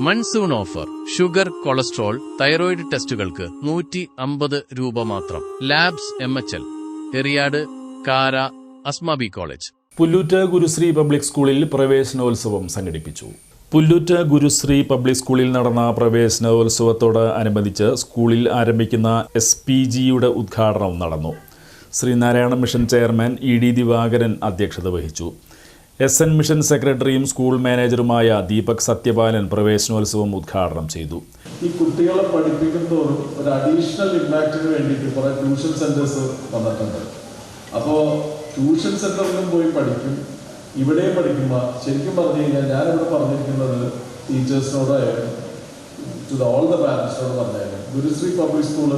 Monsoon offer. Sugar cholesterol thyroid ടെസ്റ്റുകൾക്ക് നൂറ്റി അമ്പത് രൂപ മാത്രം. Labs M H L. Eriyad Kara Asmabi college. Pullut Gurusree public സ്കൂളിൽ പ്രവേശനോത്സവം സംഘടിപ്പിച്ചു. പുല്ലൂറ്റ ഗുരുശ്രീ പബ്ലിക് സ്കൂളിൽ നടന്ന പ്രവേശനോത്സവത്തോട് അനുബന്ധിച്ച് സ്കൂളിൽ ആരംഭിക്കുന്ന എസ് പി ജിയുടെ ഉദ്ഘാടനം നടന്നു. Sreenarayana mission chairman E D Divakaran അധ്യക്ഷത വഹിച്ചു. എസ് എൻ മിഷൻ സെക്രട്ടറിയും സ്കൂൾ മാനേജറുമായ ദീപക് സത്യപാലൻ പ്രവേശനോത്സവം ഉദ്ഘാടനം ചെയ്തു. ഈ കുട്ടികളെ പഠിപ്പിക്കുന്നതോറും ഒരു അഡീഷണൽ ഇമ്പാക്റ്റിന് വേണ്ടിയിട്ട് കുറെ ട്യൂഷൻ സെന്റേഴ്സ് വന്നിട്ടുണ്ട്. അപ്പോ ട്യൂഷൻ സെന്ററിലും പോയി പഠിക്കും. ഇവിടെ പഠിക്കുമ്പോൾ ശരിക്കും പറഞ്ഞു കഴിഞ്ഞാൽ ഞാനിവിടെ പറഞ്ഞിരിക്കുന്നത് ടീച്ചേഴ്സിനോടായാലും ടു ദ ഓൾ ദ പാരൻസിനോട് പറഞ്ഞാലും ഗുരുശ്രീ പബ്ലിക് സ്കൂൾ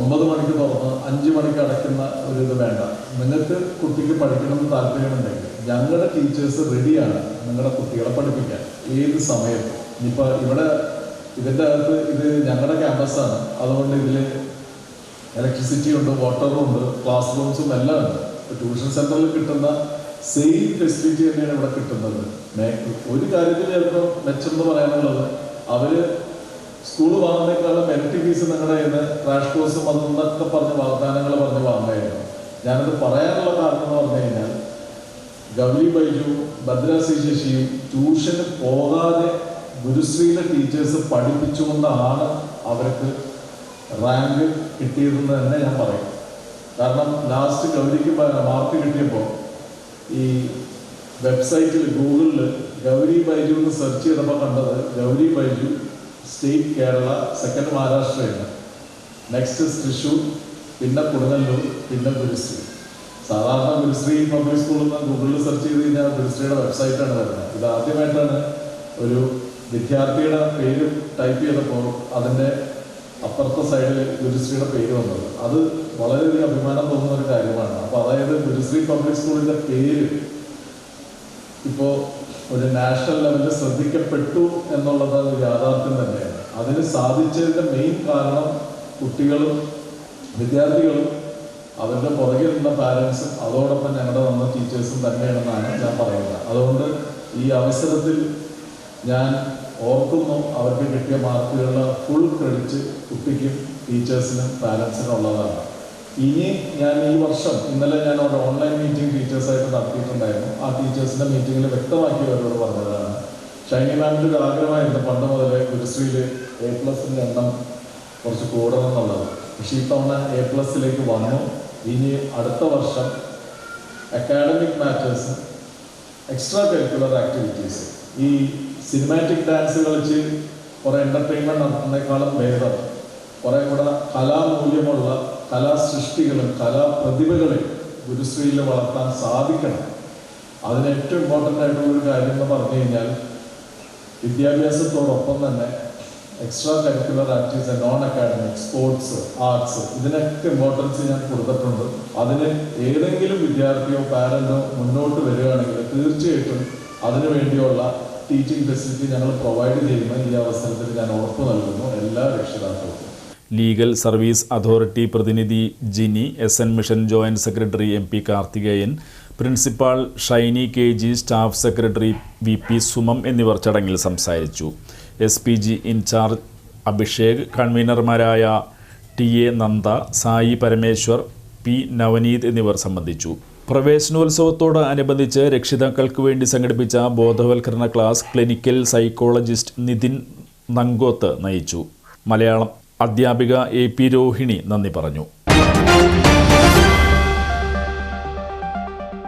ഒമ്പത് മണിക്ക് തുറന്ന് അഞ്ച് മണിക്ക് അടയ്ക്കുന്ന ഒരു ഇത് വേണ്ട. നിങ്ങൾക്ക് കുട്ടിക്ക് പഠിക്കണമെന്ന് താല്പര്യമുണ്ടെങ്കിൽ ഞങ്ങളുടെ ടീച്ചേഴ്സ് റെഡിയാണ് നിങ്ങളുടെ കുട്ടികളെ പഠിപ്പിക്കാൻ ഏത് സമയത്ത്. ഇനിയിപ്പോൾ ഇവിടെ ഇതിന്റെ അകത്ത് ഇത് ഞങ്ങളുടെ ക്യാമ്പസാണ് അതുകൊണ്ട് ഇതിൽ ഇലക്ട്രിസിറ്റി ഉണ്ട് വാട്ടറും ഉണ്ട് ക്ലാസ് റൂംസും എല്ലാം ഉണ്ട്. ട്യൂഷൻ സെന്ററിൽ കിട്ടുന്ന സെയിം ഫെസിലിറ്റി തന്നെയാണ് ഇവിടെ കിട്ടുന്നത്. ഒരു കാര്യത്തിൽ ചിലപ്പോൾ മെച്ചം എന്ന് പറയാനുള്ളത് അവർ സ്കൂൾ വാങ്ങുന്നേക്കാളും മെറിറ്റ് ഫീസ് നിങ്ങളുടെ നിന്ന് ക്രാഷ് കോഴ്സും അതെന്നൊക്കെ പറഞ്ഞ് വാഗ്ദാനങ്ങൾ പറഞ്ഞ് വാങ്ങുകയായിരുന്നു ഞാനത് പറയാനുള്ള കാരണം എന്ന് പറഞ്ഞു കഴിഞ്ഞാൽ ഗൗരി ബൈജു ഭദ്രാസി ശശിയും ട്യൂഷന് പോകാതെ ഗുരുശ്രീയിലെ ടീച്ചേഴ്സ് പഠിപ്പിച്ചുകൊണ്ടാണ് അവർക്ക് റാങ്ക് കിട്ടിയതെന്ന് തന്നെ ഞാൻ പറയും. കാരണം ലാസ്റ്റ് ഗൗരിക്ക് മാർക്ക് കിട്ടിയപ്പോൾ ഈ വെബ്സൈറ്റിൽ ഗൂഗിളിൽ ഗൗരി ബൈജു എന്ന് സെർച്ച് ചെയ്തപ്പോൾ കണ്ടത് ഗൗരി ബൈജു സ്റ്റേറ്റ് കേരള സെക്കൻഡ് മഹാരാഷ്ട്രയാണ് നെക്സ്റ്റ് തൃശ്ശൂർ പിന്നെ കൊടുങ്ങല്ലൂർ പിന്നെ ഗുരുശ്രീ. സാധാരണ ഗുരുശ്രീ പബ്ലിക് സ്കൂളിൽ നിന്ന് ഗൂഗിളിൽ സെർച്ച് ചെയ്ത് കഴിഞ്ഞാൽ ഗുരുശ്രീയുടെ വെബ്സൈറ്റാണ് വരുന്നത്. ഇത് ആദ്യമായിട്ടാണ് ഒരു വിദ്യാർത്ഥിയുടെ പേര് ടൈപ്പ് ചെയ്തപ്പോൾ അതിന്റെ അപ്പുറത്തെ സൈഡിൽ ഗുരുശ്രീയുടെ പേര് വന്നത്. അത് വളരെയധികം അഭിമാനം തോന്നുന്ന ഒരു കാര്യമാണ്. അപ്പോൾ അതായത് ഗുരുശ്രീ പബ്ലിക് സ്കൂളിന്റെ പേര് ഇപ്പോൾ ഒരു നാഷണൽ ലെവലിൽ ശ്രദ്ധിക്കപ്പെട്ടു എന്നുള്ളത് ഒരു യാഥാർത്ഥ്യം തന്നെയാണ്. അതിന് സാധിച്ചതിന്റെ മെയിൻ കാരണം കുട്ടികളും വിദ്യാർത്ഥികളും അവരുടെ നിന്ന പാരൻസും അതോടൊപ്പം ഞങ്ങളുടെ വന്ന ടീച്ചേഴ്സും തന്നെയാണെന്നാണ് ഞാൻ പറയുന്നത്. അതുകൊണ്ട് ഈ അവസരത്തിൽ ഞാൻ ഓർക്കുന്നു അവർക്ക് കിട്ടിയ മാർക്കുകളുടെ ഫുൾ ക്രെഡിറ്റ് കുട്ടിക്കും ടീച്ചേഴ്സിനും പാരൻസിനും ഉള്ളതാണ്. ഇനി ഞാൻ ഈ വർഷം ഇന്നലെ ഞാൻ ഒരു ഓൺലൈൻ മീറ്റിംഗ് ടീച്ചേഴ്സായിട്ട് നടത്തിയിട്ടുണ്ടായിരുന്നു. ആ ടീച്ചേഴ്സിന്റെ മീറ്റിംഗിൽ വ്യക്തമാക്കി അവരോട് പറഞ്ഞതാണ്. ഷൈനി മാമിന്റെ ഒരു ആഗ്രഹമായിരുന്നു പണ്ട് മുതലേ ഗുരുശ്രീയിൽ എ പ്ലസിന്റെ എണ്ണം കുറച്ച് കൂടണം എന്നുള്ളത് പക്ഷേ ഈ തവണ എ പ്ലസിലേക്ക് വന്നു. ഇനി അടുത്ത വർഷം academic matters extra curricular activities ഈ സിനിമാറ്റിക് ഡാൻസ് കളിച്ച് കുറെ എന്റർടൈൻമെന്റ് നടത്തുന്നേക്കാളും ഭേദം. കുറേ കൂടെ കലാമൂല്യമുള്ള കലാസൃഷ്ടികളും കലാപ്രതിഭകളെയും ഗുരുശ്രീയിൽ വളർത്താൻ സാധിക്കണം. അതിന് ഏറ്റവും ഇമ്പോർട്ടന്റ് ആയിട്ടുള്ളൊരു കാര്യം എന്ന് പറഞ്ഞു കഴിഞ്ഞാൽ വിദ്യാഭ്യാസത്തോടൊപ്പം തന്നെ extra curricular activities non academic sports arts ഇതിനൊക്കെ ഇമ്പോർട്ടൻസ് ഞാൻ കൊടുത്തിട്ടുണ്ട്. അതിന് ഏതെങ്കിലും വിദ്യാർത്ഥിയോ പാരന്റോ മുന്നോട്ട് വരികയാണെങ്കിൽ തീർച്ചയായിട്ടും അതിനു വേണ്ടിയുള്ള ടീച്ചിങ് ഫെസിലിറ്റി ഞങ്ങൾ പ്രൊവൈഡ് ചെയ്യുന്ന ഈ അവസരത്തിൽ ഞാൻ ഉറപ്പ് നൽകുന്നു. എല്ലാ രക്ഷിതാക്കൾക്കും. ലീഗൽ സർവീസ് അതോറിറ്റി പ്രതിനിധി Gini S N mission joint secretary M P Karthikeyan principal Shiny K G staff secretary V P Sumam എന്നിവർ ചടങ്ങിൽ സംസാരിച്ചു. S P G incharge Abhishek കൺവീനർമാരായ T A Nanda Sai Parameswar P Navaneeth എന്നിവർ സംബന്ധിച്ചു. പ്രവേശനോത്സവത്തോട് അനുബന്ധിച്ച് രക്ഷിതാക്കൾക്ക് വേണ്ടി സംഘടിപ്പിച്ച ബോധവൽക്കരണ class clinical psychologist Nithin Nangoth നയിച്ചു. മലയാളം അധ്യാപിക എ പി രോഹിണി നന്ദി പറഞ്ഞു